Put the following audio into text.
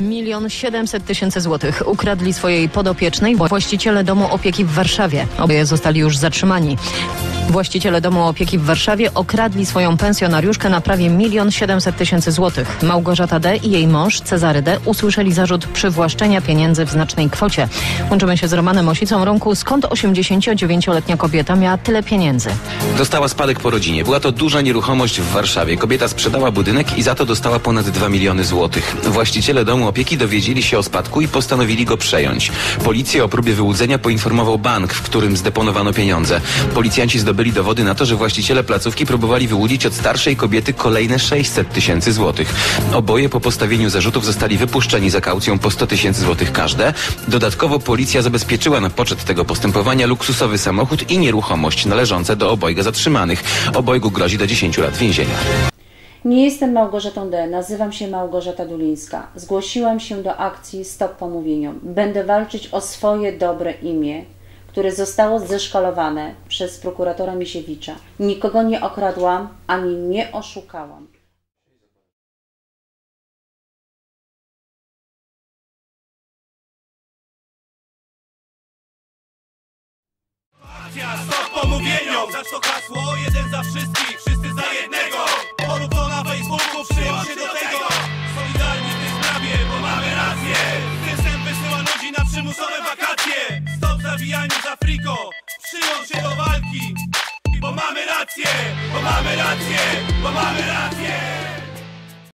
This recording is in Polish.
milion 700 tysięcy złotych. Ukradli swojej podopiecznej właściciele domu opieki w Warszawie. Oboje zostali już zatrzymani. Właściciele domu opieki w Warszawie okradli swoją pensjonariuszkę na prawie milion 700 tysięcy złotych. Małgorzata D. i jej mąż Cezary D. usłyszeli zarzut przywłaszczenia pieniędzy w znacznej kwocie. Łączymy się z Romanem Osicą Rąku. Skąd 89-letnia kobieta miała tyle pieniędzy? Dostała spadek po rodzinie. Była to duża nieruchomość w Warszawie. Kobieta sprzedała budynek i za to dostała ponad 2 miliony złotych. Właściciele domu opieki dowiedzieli się o spadku i postanowili go przejąć. Policja o próbie wyłudzenia poinformował bank, w którym zdeponowano pieniądze. Policjanci zdobyli dowody na to, że właściciele placówki próbowali wyłudzić od starszej kobiety kolejne 600 tysięcy złotych. Oboje po postawieniu zarzutów zostali wypuszczeni za kaucją po 100 tysięcy złotych każde. Dodatkowo policja zabezpieczyła na poczet tego postępowania luksusowy samochód i nieruchomość należące do obojga zatrzymanych. Obojgu grozi do 10 lat więzienia. Nie jestem Małgorzatą D., nazywam się Małgorzata Dulińska. Zgłosiłam się do akcji Stop Pomówieniom. Będę walczyć o swoje dobre imię, które zostało zeszkalowane przez prokuratora Misiewicza. Nikogo nie okradłam ani nie oszukałam. Stop pomówieniom Zacz to hasło, jeden za wszystkich, rację, bo mamy rację, bo mamy rację